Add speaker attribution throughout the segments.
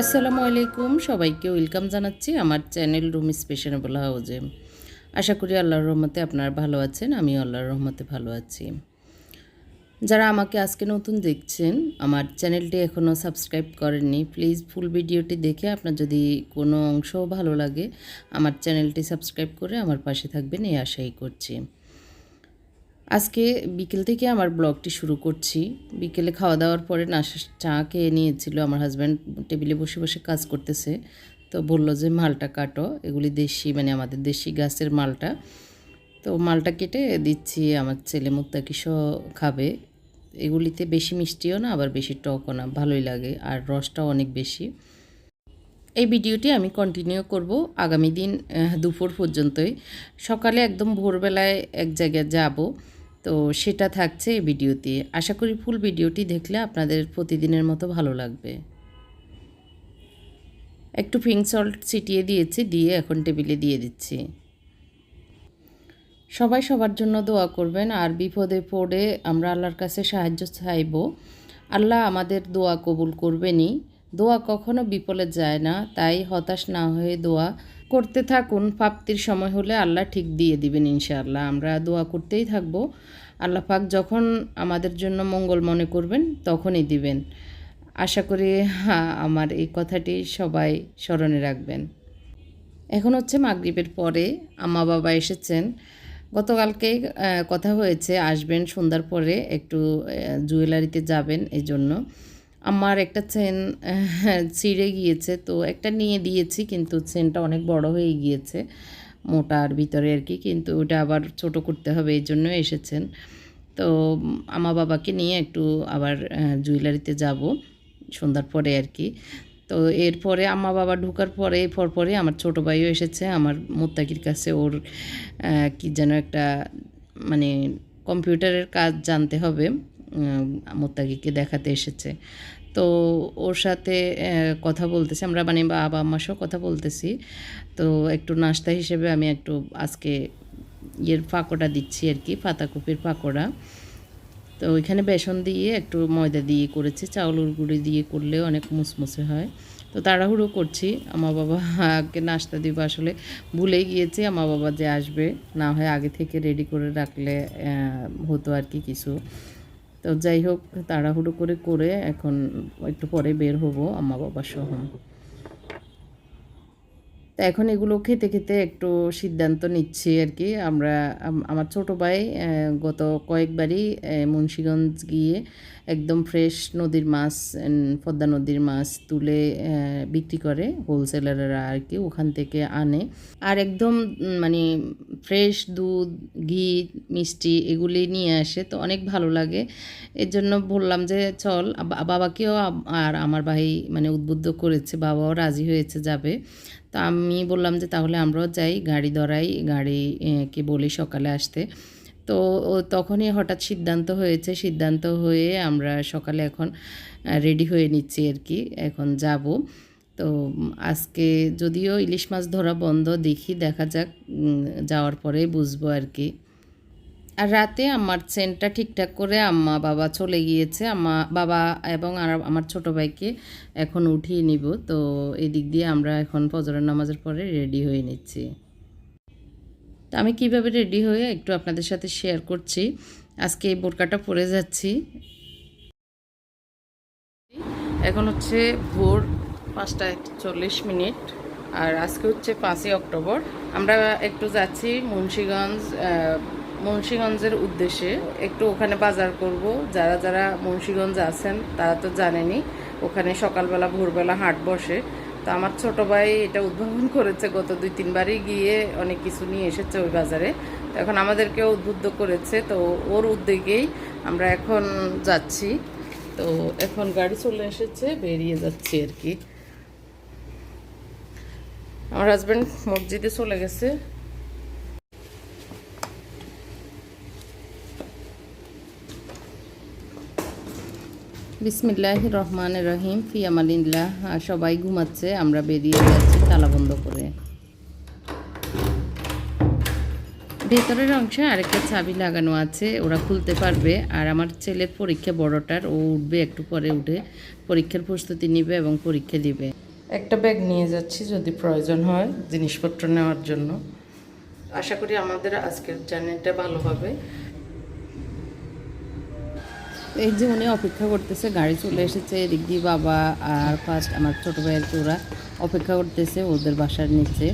Speaker 1: আসসালামু আলাইকুম। সবাইকে ওয়েলকাম জানাচ্ছি আমার চ্যানেল রুম স্পেশনেবল হাউজে। আশা করি আল্লাহর রহমতে আপনারা ভালো আছেন, আমিও আল্লাহর রহমতে ভালো আছি। যারা আমাকে আজকে নতুন দেখছেন, আমার চ্যানেলটি এখনও সাবস্ক্রাইব করেননি, প্লিজ ফুল ভিডিওটি দেখে আপনার যদি কোনো অংশ ভালো লাগে, আমার চ্যানেলটি সাবস্ক্রাইব করে আমার পাশে থাকবেন, এই আশাই করছি। আজকে বিকেল থেকে আমার ব্লগটি শুরু করছি। বিকেলে খাওয়া দাওয়ার পরে নাশা চা খেয়ে নিয়েছিল আমার হাজব্যান্ড টেবিলে বসে বসে কাজ করতেছে। তো বলল যে, মালটা কাটো, এগুলি দেশি মানে আমাদের দেশি গাছের মালটা। তো মালটা কেটে দিচ্ছি, আমার ছেলে মুত্তাকিস খাবে। এগুলিতে বেশি মিষ্টিও না, আবার বেশি টকও না, ভালোই লাগে, আর রসটাও অনেক বেশি। এই ভিডিওটি আমি কন্টিনিউ করব আগামী দিন দুপুর পর্যন্তই। সকালে একদম ভোরবেলায় এক জায়গায় যাব। তো সেটা থাকছে এই ভিডিওতে। আশা করি ফুল ভিডিওটি দেখলে আপনাদের প্রতিদিনের মতো ভালো লাগবে। একটু পিঙ্ক সল্ট ছিটিয়ে দিয়েছি, দিয়ে এখন টেবিলে দিয়ে দিচ্ছি। সবাই সবার জন্য দোয়া করবেন, আর বিপদে পড়ে আমরা আল্লাহর কাছে সাহায্য চাইব। আল্লাহ আমাদের দোয়া কবুল করবেনই। দোয়া কখনো বিপলে যায় না, তাই হতাশ না হয়ে দোয়া করতে থাকুন প্রাপ্তির সময় হলে আল্লাহ ঠিক দিয়ে দিবেন ইনশাআল্লাহ। আমরা দোয়া করতেই থাকব। আল্লাহ পাক যখন আমাদের জন্য মঙ্গল মনে করবেন তখনই দিবেন। আশা করি হ্যাঁ, আমার এই কথাটি সবাই স্মরণে রাখবেন। এখন হচ্ছে মাগরিবের পরে আম্মা বাবা এসেছেন। গতকালকে কথা হয়েছে আসবেন সন্ধ্যার পরে একটু জুয়েলারিতে যাবেন এই জন্য আমার একটা চেন ছিঁড়ে গিয়েছে। তো একটা নিয়ে দিয়েছি, কিন্তু চেনটা অনেক বড় হয়ে গিয়েছে, মোটার ভিতরে আর কি। কিন্তু ওটা আবার ছোট করতে হবে, এই জন্য এসেছেন। তো আমার বাবাকে নিয়ে একটু আবার জুয়েলারিতে যাব, সন্ধ্যার পরে আর কি। তো এরপরে আম্মা বাবা ঢোকার পরে পর পরে আমার ছোটো ভাইও এসেছে, আমার মোত্তাকির কাছে ওর কি যেন একটা মানে কম্পিউটারের কাজ জানতে হবে। মোত্তাকিকে দেখাতে এসেছে। তো ওর সাথে কথা বলতেছি। আমরা মানে বাবা আম্মার সাথে কথা বলতেছি। তো একটু নাস্তা হিসেবে আমি একটু আজকে ইয়ের পাকোড়া দিচ্ছি আর কি, পাতাকপির পাকোড়া। তো ওইখানে বেসন দিয়ে একটু ময়দা দিয়ে করেছি। চাউলের গুঁড়ি দিয়ে করলে অনেক মুসমুসে হয়। তো তাড়াহুড়ো করছি। আমার বাবাকে নাস্তা দিব আসলে ভুলেই গিয়েছি। আমার বাবা যে আসবে, না হয় আগে থেকে রেডি করে রাখলে হতো আর কি কিছু। তো যাই হোক তাড়াহুড়ো করে করে এখন একটু পরে বের হব আমা বাবা সহ। তো এখন এগুলো খেতে খেতে একটু সিদ্ধান্ত নিচ্ছি আর কি। আমরা আমার ছোট ভাই গত কয়েকবারই মুন্সিগঞ্জ গিয়ে একদম ফ্রেশ নদীর মাছ পদ্মা নদীর মাছ তুলে বিক্রি করে হোলসেলাররা আর কি ওখান থেকে আনে। আর একদম মানে ফ্রেশ দুধ, ঘি, মিষ্টি এগুলি নিয়ে আসে, তো অনেক ভালো লাগে। এর জন্য বললাম যে চল বাবাকেও আর আমার ভাই মানে উদ্বুদ্ধ করেছে, বাবাও রাজি হয়েছে যাবে। তো আমি বললাম যে তাহলে আমরাও যাই গাড়ি ধরাই গাড়ি এ, কে বলি সকালে আসতে। তো তখনই হঠাৎ সিদ্ধান্ত হয়েছে সিদ্ধান্ত হয়ে আমরা সকালে এখন রেডি হয়ে নিচ্ছি আর কি এখন যাব। তো আজকে যদিও ইলিশ মাছ ধরা বন্ধ দেখি দেখা যাক যাওয়ার পরে বুঝব আর কি। আর রাতে আমার চেনটা ঠিকঠাক করে আম্মা, বাবা চলে গিয়েছে। আম্মা, বাবা এবং আর আমার ছোট ভাইকে এখন উঠিয়ে নিব। তো এদিক দিয়ে আমরা এখন ফজরের নামাজের পরে রেডি হয়ে নিচ্ছি। তো আমি কীভাবে রেডি হয়ে একটু আপনাদের সাথে শেয়ার করছি। আজকে এই বোরকাটা পরে যাচ্ছি। এখন হচ্ছে ভোর পাঁচটা চল্লিশ মিনিট আর আজকে হচ্ছে পাঁচই অক্টোবর। আমরা একটু যাচ্ছি মুন্সীগঞ্জ মুন্সীগঞ্জের উদ্দেশ্যে একটু ওখানে বাজার করব। যারা যারা মুন্সীগঞ্জ আছেন, তারা তো জানেনি ওখানে সকালবেলা, ভোরবেলা হাট বসে। তো আমার ছোট ভাই এটা উদ্ভাবন করেছে, গত দুই, তিনবারই গিয়ে অনেক কিছু নিয়ে এসেছে ওই বাজারে। তো এখন আমাদেরকেও উদ্বুদ্ধ করেছে, তো ওর উদ্যোগেই আমরা এখন যাচ্ছি। তো এখন গাড়ি চলে এসেছে, বেরিয়ে যাচ্ছি আর কি। আমার হাজব্যান্ড মসজিদে চলে গেছে। বিসমিল্লাহ রহমান রহিম ফিয়ামালিল্লাহ সবাই ঘুমাচ্ছে, আমরা বেরিয়ে যাচ্ছি তালা বন্ধ করে। ভেতরের অংশে আরেকটা চাবি লাগানো আছে, ওরা খুলতে পারবে। আর আমার ছেলের পরীক্ষা বড়টার, ও উঠবে একটু পরে উঠে। পরীক্ষার প্রস্তুতি নিবে এবং পরীক্ষা দিবে। একটা ব্যাগ নিয়ে যাচ্ছি যদি প্রয়োজন হয়, জিনিসপত্র নেওয়ার জন্য। আশা করি আমাদের আজকের জার্নিটা ভালো হবে। এই যে উনি অপেক্ষা করতেছে গাড়ি চলে এসেছে এদিক দিয়ে বাবা আর ফার্স্ট আমার ছোট ভাইয়ের চোরা অপেক্ষা করতেছে ওদের বাসার নিচে।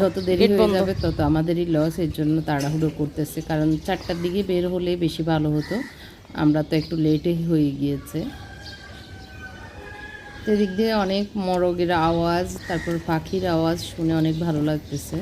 Speaker 1: যত দেরি হয়ে যাবে তত আমাদেরই লস এর জন্য তাড়াহুড়ো করতেছে কারণ চারটার দিকে বের হলে বেশি ভালো হতো। আমরা তো একটু লেটে হয়ে গিয়েছে। এদিক দিয়ে অনেক মরগের আওয়াজ তারপর পাখির আওয়াজ শুনে অনেক ভালো লাগতেছে।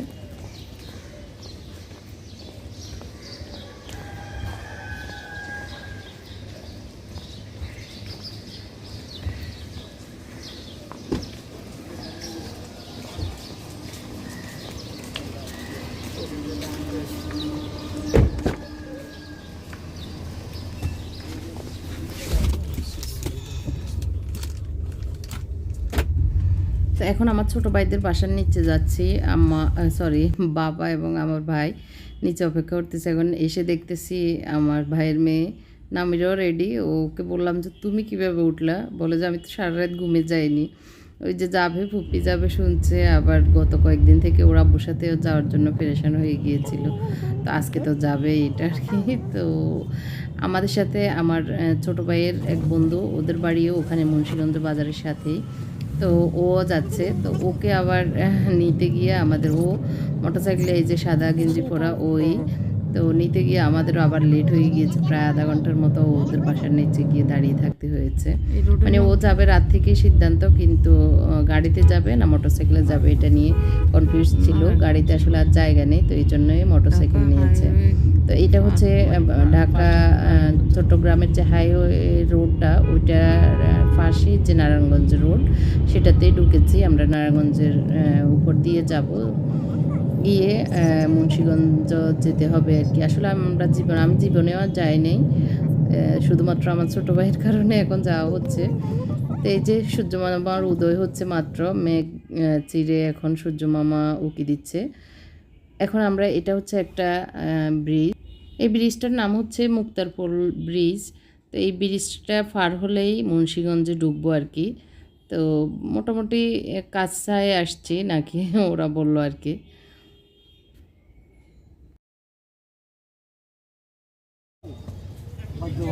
Speaker 1: এখন আমার ছোট ভাইদের বাসার নিচে যাচ্ছি। আম্মা সরি বাবা এবং আমার ভাই নিচে অপেক্ষা করতেছে। এখন এসে দেখতেছি আমার ভাইয়ের মেয়ে নামিরও রেডি ওকে বললাম যে, তুমি কীভাবে উঠলা? বলে যে, আমি তো সারা রাত ঘুমে যাইনি। ওই যে যাবে, ফুপি যাবে শুনছে। আবার গত কয়েকদিন থেকে ওর আব্বুর সাথেও যাওয়ার জন্য পেরেশান হয়ে গিয়েছিল। তো আজকে তো যাবে এটা আর কি। তো আমাদের সাথে আমার ছোট ভাইয়ের এক বন্ধু, ওদের বাড়িও ওখানে মুন্সিগঞ্জ বাজারের সাথেই। তো ও যাচ্ছে, তো ওকে আবার নিতে গিয়ে আমাদের ও মোটরসাইকেলে এই যে সাদা গেঞ্জি পরা ওই তো নিতে গিয়ে আমাদেরও আবার লেট হয়ে গিয়েছে প্রায় আধা ঘণ্টার মতো ওদের বাসার নিচে গিয়ে দাঁড়িয়ে থাকতে হয়েছে। মানে ও যাবে রাত থেকে সিদ্ধান্ত কিন্তু গাড়িতে যাবে না মোটরসাইকেলে যাবে এটা নিয়ে কনফিউজ ছিল। গাড়িতে আসলে আর জায়গা নেই তো এই জন্যই মোটরসাইকেল নিয়েছে। তো এটা হচ্ছে ঢাকা চট্টগ্রামের যে হাইওয়ে রোডটা ওইটার পাশে যে নারায়ণগঞ্জ রোড সেটাতেই ঢুকেছি। আমরা নারায়ণগঞ্জের উপর দিয়ে যাব। গিয়ে মুন্সিগঞ্জ যেতে হবে আর কি। আসলে আমরা জীবন, আমি জীবনেও আর যাই নাই। শুধুমাত্র আমার ছোটো ভাইয়ের কারণে এখন যাওয়া হচ্ছে। তো এই যে সূর্য মামার উদয় হচ্ছে মাত্র, মেঘ চিরে এখন সূর্য মামা উকি দিচ্ছে। এখন আমরা, এটা হচ্ছে একটা ব্রিজ। এই ব্রিজটার নাম হচ্ছে মুক্তারপুর ব্রিজ। তো এই ব্রিজটা পার হলেই মুন্সীগঞ্জে ডুববো আর কি। তো মোটামুটি কাছায় আসছি নাকি, ওরা বলল আর কি।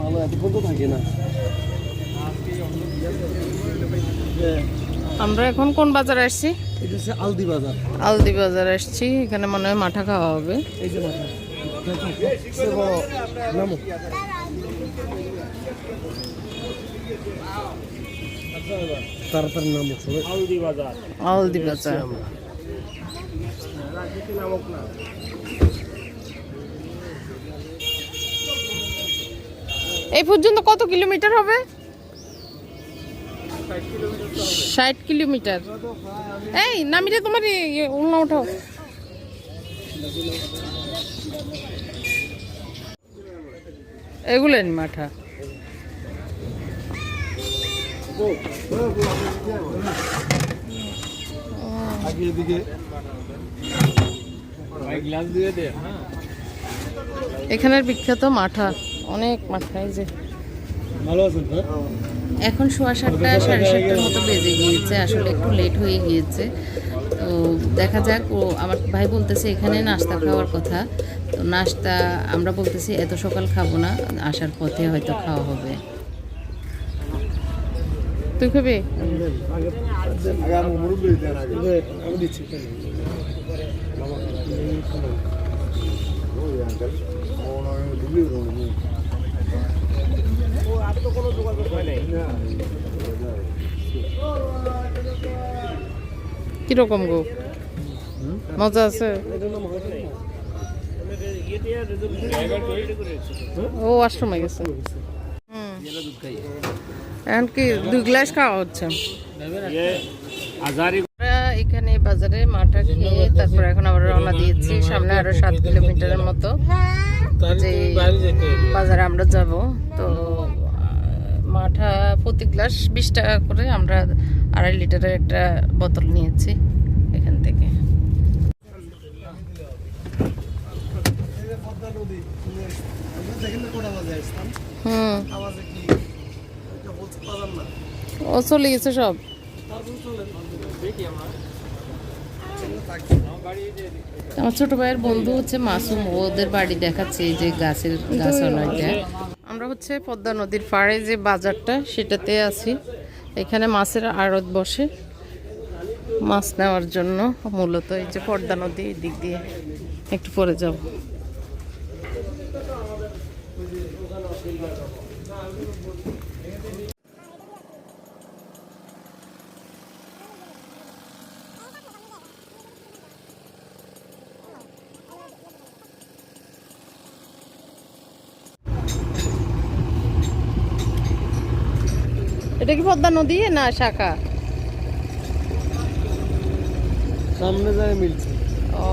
Speaker 2: ভালো এতক্ষণ তো থাকে না?
Speaker 1: আমরা এখন কোন বাজারে আসছি?
Speaker 2: এটা হচ্ছে আলদি বাজার।
Speaker 1: আলদি বাজার আসছি এখানে মনে হয় মাঠা খাওয়া হবে।
Speaker 2: এই যে মাথা সে বড় নামো। তাড়াতাড়ি নামো আলদি বাজার।
Speaker 1: আলদি বাজার।
Speaker 2: নামক না
Speaker 1: এই পর্যন্ত কত কিলোমিটার হবে? ষাট কিলোমিটার। এই, নামিরে তোমার উল্না ওঠাও এগুলো নি মাঠা। এখানের বিখ্যাত মাঠা। অনেক এই যে।
Speaker 2: ভালো আছেন
Speaker 1: এখন সোয়া সাতটা সাড়ে সাতটার মতো বেজে গিয়েছে আসলে একটু লেট হয়ে গিয়েছে। তো দেখা যাক ও আমার ভাই বলতেছে এখানে নাস্তা খাওয়ার কথা। তো নাস্তা আমরা বলতেছি এত সকাল খাব না আসার পথে হয়তো খাওয়া হবে। তুই খাবি?
Speaker 2: আগে।
Speaker 1: কীরকম গো? মজা আছে? ও আশ্রমে গেছে। এখন কি গ্লাস খাওয়া হচ্ছে? আমরা এখানে বাজারে তারপর এখন রওনা সামনে আরও সাত কিলোমিটারের মতো যে বাজারে আমরা যাব। তো মাঠা প্রতি গ্লাস বিশ টাকা করে আমরা আড়াই লিটারের একটা বোতল নিয়েছি এখান থেকে। ও চলে গেছে সব।
Speaker 3: আমার ছোট ভাইয়ের বন্ধু হচ্ছে মাসুম ওদের বাড়ি দেখাচ্ছে এই যে গাছের গাছওয়ালাটা আমরা হচ্ছে পদ্মা নদীর পাড়ে যে বাজারটা, সেটাতে আছি। এখানে মাছের আড়ত বসে মাছ নেওয়ার জন্য মূলত এই যে পদ্মা নদী দিক দিয়ে। একটু পরে যাব। এটা কি পদ্মা নদী না শাখা?
Speaker 2: সামনে যায় মিলছে
Speaker 3: ও।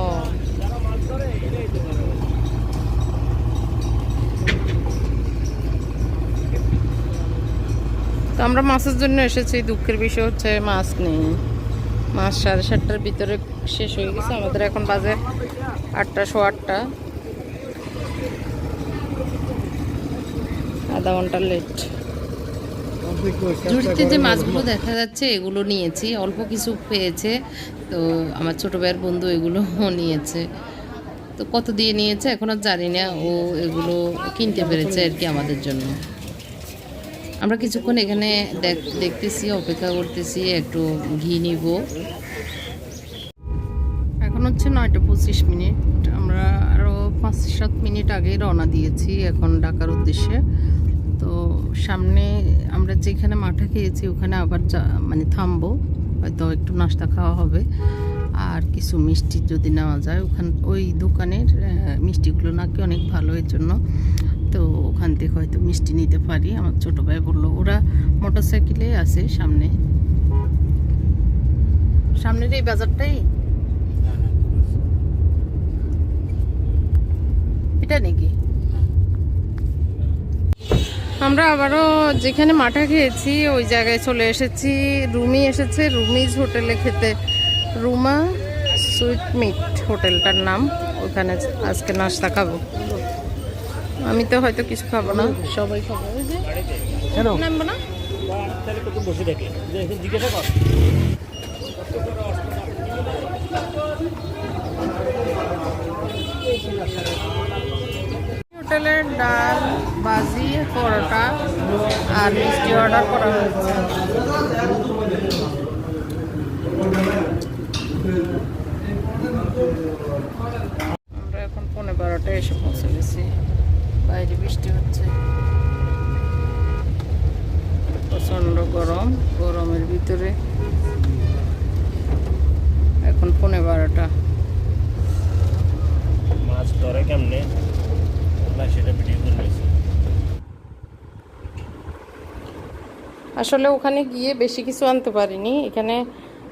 Speaker 3: তো আমরা মাছের জন্য এসেছি দুঃখের বিষয় হচ্ছে মাছ নেই। মাছ সাড়ে সাতটার ভিতরে শেষ হয়ে গেছে আমাদের এখন বাজে আটটা শো আটটা। আধা ঘণ্টা লেট ঝুড়িতে যে মাছগুলো দেখা যাচ্ছে, এগুলো নিয়েছি। অল্প কিছু পেয়েছে। তো আমার ছোট ভাইয়ের বন্ধু এগুলো নিয়েছে। তো কত দিয়ে নিয়েছে এখনও জানি না। ও এগুলো কিনতে পেরেছে আর কি আমাদের জন্য। আমরা কিছুক্ষণ এখানে দেখ- দেখতেছি, অপেক্ষা করতেছি, একটু ঘি নিব। এখন হচ্ছে নয়টা পঁচিশ মিনিট। আমরা আরও পাঁচ সাত মিনিট আগে রওনা দিয়েছি এখন ঢাকার উদ্দেশ্যে। সামনে আমরা যেখানে মাঠে খেয়েছি ওখানে আবার মানে থামবো। হয়তো একটু নাস্তা খাওয়া হবে। আর কিছু মিষ্টি যদি নেওয়া যায় ওখান ওই দোকানের মিষ্টিগুলো নাকি অনেক ভালো এর জন্য তো ওখান থেকে হয়তো মিষ্টি নিতে পারি। আমার ছোটো ভাই বলল ওরা মোটর সাইকেলে আছে সামনে। সামনের এই বাজারটাই? এটা নাকি? আমরা আবারও যেখানে মাঠা খেয়েছি ওই জায়গায় চলে এসেছি। রুমি এসেছে রুমিজ হোটেলে খেতে। রুমা সুইট মিট হোটেলটার নাম। ওখানে আজকে নাস্তা খাব। আমি তো হয়তো কিছু খাব না। সবাই খাব। নামবো না।
Speaker 2: জিজ্ঞাসা কর।
Speaker 3: হোটেলের ডাল বাজি পরোটা আর মিষ্টি অর্ডার করা হয়েছে আমরা এখন পনেরো বারোটা এসে পৌঁছে গেছি বাইরে বৃষ্টি হচ্ছে প্রচণ্ড গরম গরমের ভিতরে এখন পনেরো বারোটা
Speaker 4: মাছ ধরে কেমনে না সেটা ভিডিও করে নিয়েছি
Speaker 3: আসলে ওখানে গিয়ে বেশি কিছু আনতে পারিনি। এখানে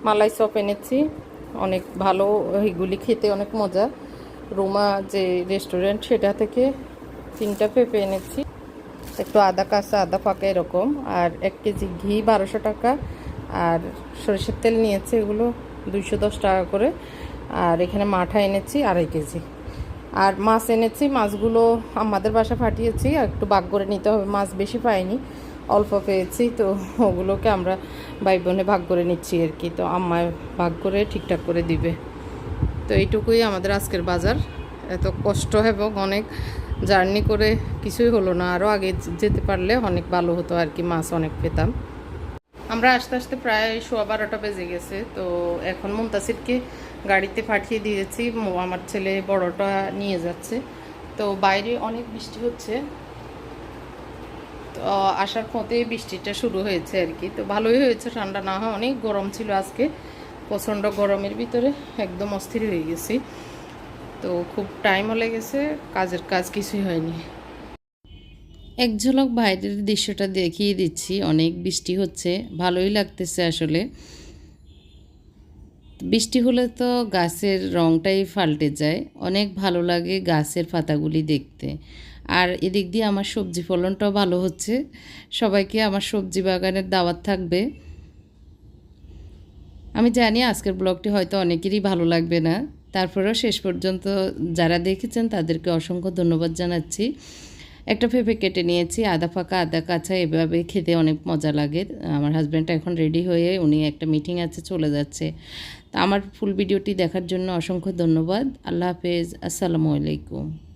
Speaker 3: মালাই চপ এনেছি। অনেক ভালো এইগুলি খেতে অনেক মজা। রোমা যে রেস্টুরেন্ট সেটা থেকে তিনটা পেঁপে এনেছি। একটু আদা কাঁচা, আদা পাকা এরকম। আর এক কেজি ঘি বারোশো টাকা। আর সরিষার তেল নিয়েছে এগুলো দুইশো দশ টাকা করে। আর এখানে মাঠা এনেছি আড়াই কেজি। আর মাছ এনেছি, মাছগুলো আমাদের বাসা ফাটিয়েছি আর একটু বাগ করে নিতে হবে, মাছ বেশি পাইনি। অল্প পেয়েছি, তো ওগুলোকে আমরা ভাই বোনে ভাগ করে নিচ্ছি আর কি। তো আম্মায় ভাগ করে ঠিকঠাক করে দিবে। তো এইটুকুই আমাদের আজকের বাজার। এত কষ্ট এবং অনেক জার্নি করে কিছুই হলো না। আরও আগে যেতে পারলে অনেক ভালো হতো আর কি, মাছ অনেক পেতাম। আমরা আস্তে আস্তে প্রায় সোয়া বারোটা বেজে গেছে। তো এখন মুমতাসিরকে গাড়িতে পাঠিয়ে দিয়েছি। আমার ছেলে বড়টা নিয়ে যাচ্ছে। তো বাইরে অনেক বৃষ্টি হচ্ছে। আসার পথে বৃষ্টিটা শুরু হয়েছে আর কি। তো ভালোই হয়েছে, ঠান্ডা না হয় অনেক গরম ছিল আজকে। প্রচণ্ড গরমের ভিতরে একদম অস্থির হয়ে গেছি। তো খুব টাইমও লেগেছে, কাজের কাজ কিছুই হয়নি। এক ঝলক বাইরের দৃশ্যটা দেখিয়ে দিচ্ছি, অনেক বৃষ্টি হচ্ছে, ভালোই লাগতেছে আসলে। বৃষ্টি হলে তো গাছের রংটাই পাল্টে যায়, অনেক ভালো লাগে গাছের পাতাগুলি দেখতে। আর এদিক দিয়ে আমার সবজি ফলনটাও ভালো হচ্ছে। সবাইকে আমার সবজি বাগানের দাওয়াত থাকবে। আমি জানি আজকের ব্লগটি হয়তো অনেকেরই ভালো লাগবে না। তারপরেও শেষ পর্যন্ত যারা দেখেছেন তাদেরকে অসংখ্য ধন্যবাদ জানাচ্ছি।
Speaker 1: একটা পেঁপে কেটে নিয়েছি, আদা ফাঁকা আদা কাঁচা, এভাবে খেতে অনেক মজা লাগে। আমার হাজব্যান্ড এখন রেডি হয়ে উনি একটা মিটিং আছে, চলে যাচ্ছে। তা আমার ফুল ভিডিওটি দেখার জন্য অসংখ্য ধন্যবাদ। আল্লাহ হাফেজ, আসসালামু আলাইকুম।